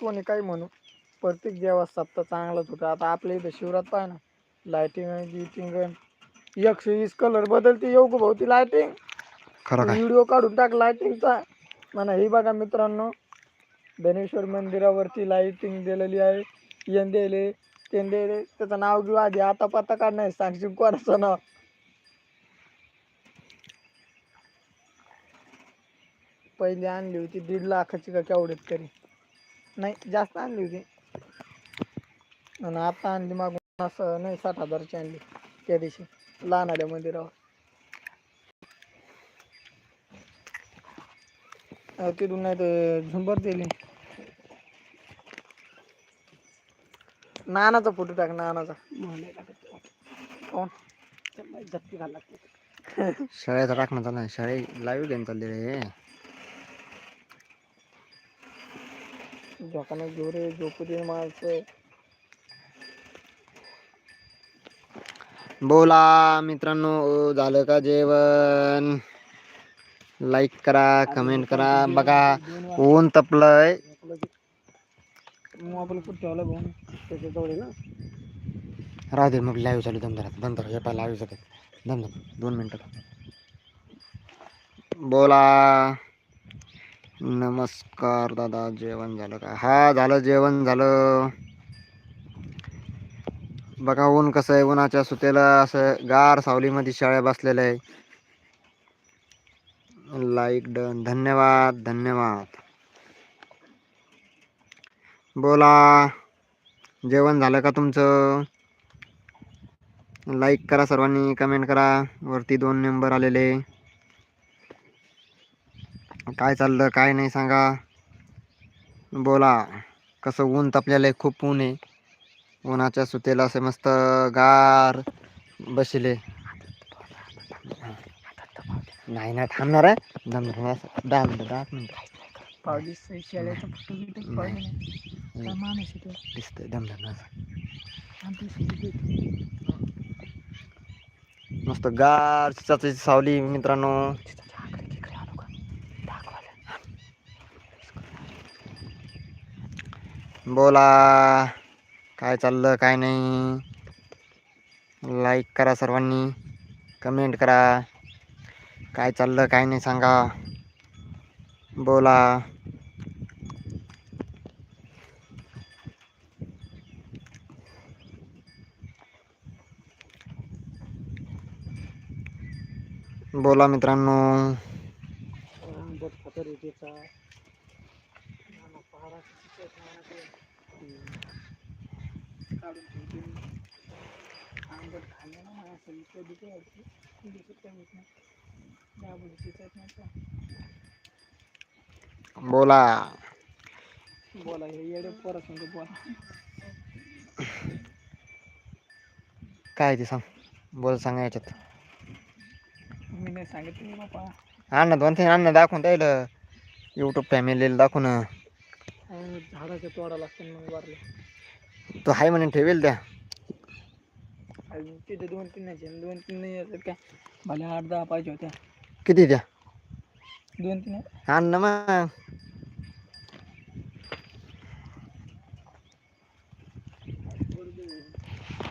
कोणी काही म्हणू. प्रत्येक जेव्हा सप्ताह चांगलाच होतं. आता आपल्या इथं शिवरात पाय ना लायटिंग गिटिंग एकशे वीस कलर बदलते येऊ भाऊ लायटिंग खरं काय? व्हिडिओ काढून टाक लायटिंगचा म्हणा हे बघा मित्रांनो धनेश्वर मंदिरावरती लाइटिंग दिलेली आहे. येण दिले ते दिले. त्याचं नाव घेऊ आधी. आता पत्ता काढ नाही सांगशील कोणाचं नाव? पहिली आणली होती दीड लाखाची का केवढ्यात तरी. नाही जास्त आणली होती. आणि आता आणली मागून असं नाही साठ हजारची आणली त्या दिवशी लहान आल्या मंदिरावर. तिथून नाही तर झुंबर दिली. नानाचा फोटो टाक नानाचा. कोण? झपकी घाल लागते. शाळेचा टाकणं चालू आहे. शाळे लाईव्ह गेम चालले रे. झोपानं घेऊ रे झोपू दे माणसं. बोला मित्रांनो झालं का जेवण? लाईक करा कमेंट करा. बघा ऊन तपलंय. मोबाईल कुठे ठेवला भाऊ? त्याच्याजवळ आहे ना राहू दे मग लाईव्ह चालू दम धरा दम धरा हे लाईव्ह चालू दम दम दोन मिनटं. बोला. नमस्कार दादा जेवण झालं का? हा झालं जेवण झालं. बघा ऊन कसं आहे? उन्हाच्या सुतेला असं गार सावलीमध्ये शाळा बसलेलं आहे. Like done. धन्यवाद धन्यवाद. बोला. जेवण झालं का तुमचं? लाईक करा सर्वांनी कमेंट करा. वरती दोन नंबर आलेले. काय चाललं काय नाही सांगा. बोला कसं ऊन तपलेलं आहे खूप ऊन आहे. उन्हाच्या सुतेला असे मस्त गार बसले. नाही ना थांबणार आहे. दम दिसतंय दम. मस्त गार चिचाची सावली मित्रांनो. बोला. काय चाललं काय नाही. लाईक करा सर्वांनी. कमेंट करा. काय चाललं काय नाही सांगा. बोला. बोला मित्रांनो आंबट खतर आहे त्याचा नाना पहाडा किती आहेत नाना ते. हम्म. काढून ठेवते मी. आंबट खाल्लं ना मला असं इकडे तिकडे वाटते. दिसत काय होत नाही. दाबोलीचीच आहेत ना त्या. बोला बोला हे येडे पोरं संग बोला काय ते सांग बोल सांगा याच्यात मी नाही सांगितलं मी बापा अन्न दोन तीन अन्न दाखवून द्यायला यूट्यूब फॅमिलीला दाखवून अं, झाडाच्या तोडा लागतं मग वारले. तो हाय म्हणून ठेवेल त्या आणि तिथे दोन तीन नाही. दोन तीन नाही काय? भले आठ दहा पाहिजे होत्या. किती द्या? दोन तीन आहेत. अन्न मग.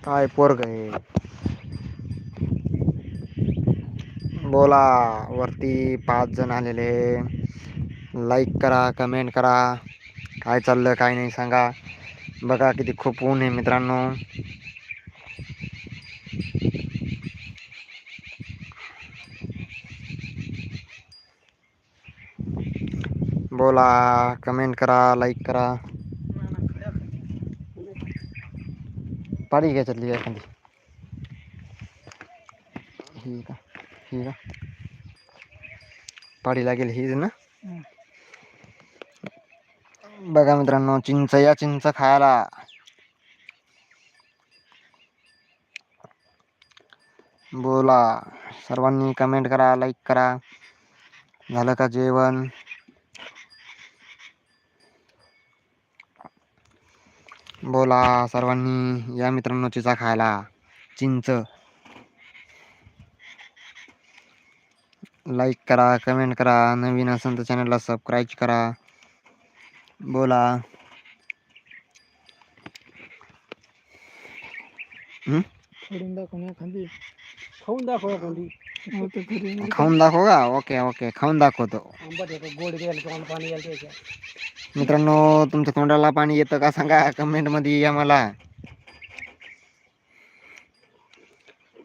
काय पोरग आहे बोला वरती पाच जण आलेले. लाईक करा कमेंट करा. काय चाललं, काय नाही सांगा. बघा किती खूप ऊन आहे मित्रांनो. बोला कमेंट करा लाईक करा. पाडी घ्यायच्यातली, एखादी. ही का ही का. पाडी लागेल हीच ना? हम्म. बघा मित्रांनो चिंच या चिंच खायला. बोला सर्वांनी कमेंट करा लाईक करा. झालं का जेवण? बोला सर्वांनी या मित्रांनो चिचा खायला. चिंच. लाईक करा कमेंट करा. नवीन असेल तर चॅनलला सबस्क्राईब करा. बोला. हं? दाखव ना खाऊन दाखव खाऊन दाखव का? Okay okay. खाऊन दाखवतो. आंबट येतं गोड गेलं तोंड पाणी गेलं त्याच्या मित्रांनो तुमच्या तोंडाला पाणी येतं का सांगा? कमेंटमध्ये आम्हाला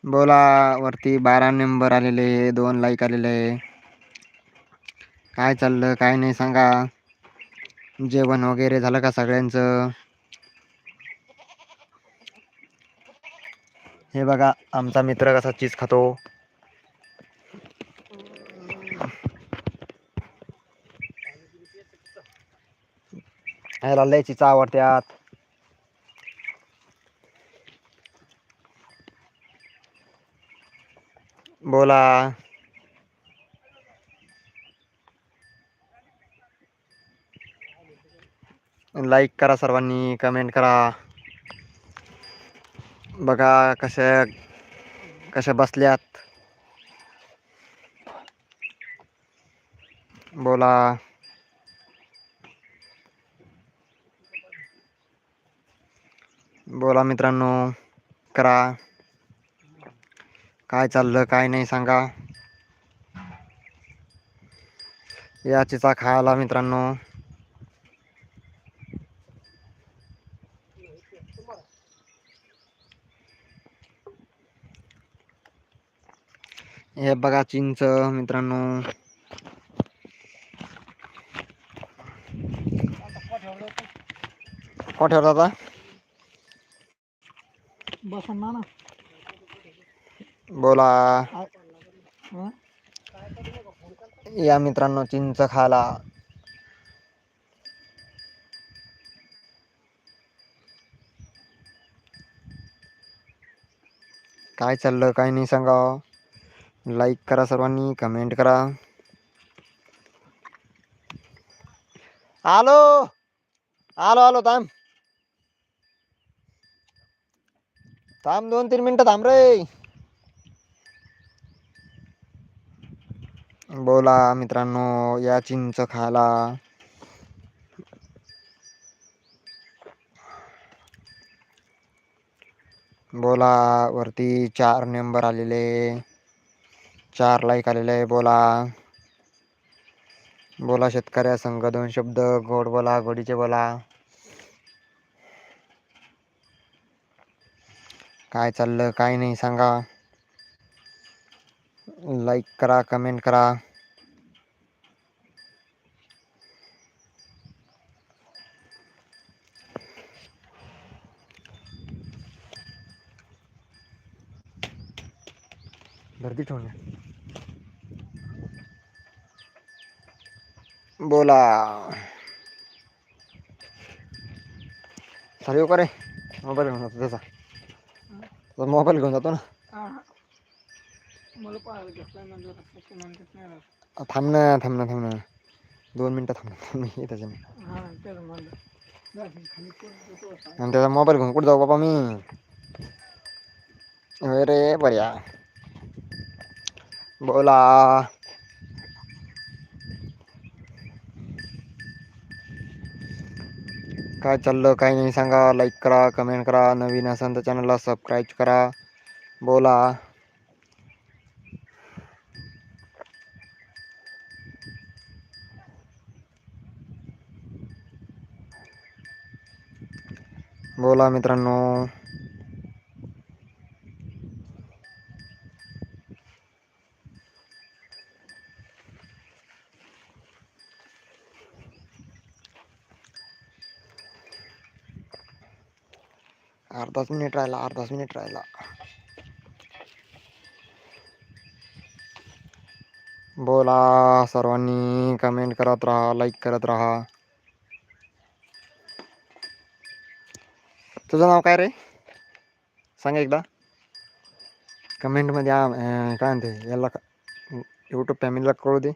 बोला वरती बारा नंबर आलेले दोन लाईक आलेले. काय चाललं काय नाही सांगा. जेवण वगैरे झालं का सगळ्यांचं? हे बघा आमचा मित्र कसा चीज खातो. ह्याला लय चीज आवडत्यात बोला. लाईक करा सर्वांनी कमेंट करा. बघा कशा कशा बसल्यात. बोला. बोला मित्रांनो करा. काय चाललं काय नाही सांगा. या चिचा खायला मित्रांनो. हे बघा चिंच मित्रांनो. कोठ्यावर दादा बसन ना ना. बोला? या मित्रांनो चिंच खायला. काय चाललं काय नाही सांगा. लाईक करा सर्वांनी कमेंट करा. आलो आलो आलो थांब. थांब दोन तीन मिनटं थांब रे. बोला मित्रांनो या चिंच खायला. बोला वरती चार नंबर आलेले. चार लाईक आलेले आहे बोला. बोला शेतकऱ्या संघ दोन शब्द गोड बोला गोडीचे बोला. काय चाललं काय नाही सांगा. लाईक करा कमेंट करा. गर्दी ठेवून बोला. चालेल का रे? मोबाईल घेऊन जातो त्याचा तो मोबाईल घेऊन जातो ना. हा. मला पाहायला घेतला म्हणजे कसं म्हणतात नाही राहत. थांब ना थांब ना थांब ना. दोन मिनटं थांब ना थांब मी त्याच्याने हा तेच म्हणलं. जा की खाली कोण देतो होता. आणि त्याचा मोबाईल घेऊन कुठं जाऊ बाबा मी? होय रे बऱ्या बोला. काय चाललं काय नाही सांगा. लाईक करा कमेंट करा. नवीन असेल तर चॅनलला सबस्क्राईब करा. बोला. बोला मित्रांनो. अर्धाच मिनिट राहिला अर्धाच मिनिट राहिला. बोला सर्वांनी कमेंट करत राहा लाईक करत राहा. तुझं नाव काय रे? सांग एकदा. कमेंटमध्ये आ- काय म्हणते याला यूट्यूब फॅमिलीला कळू दे.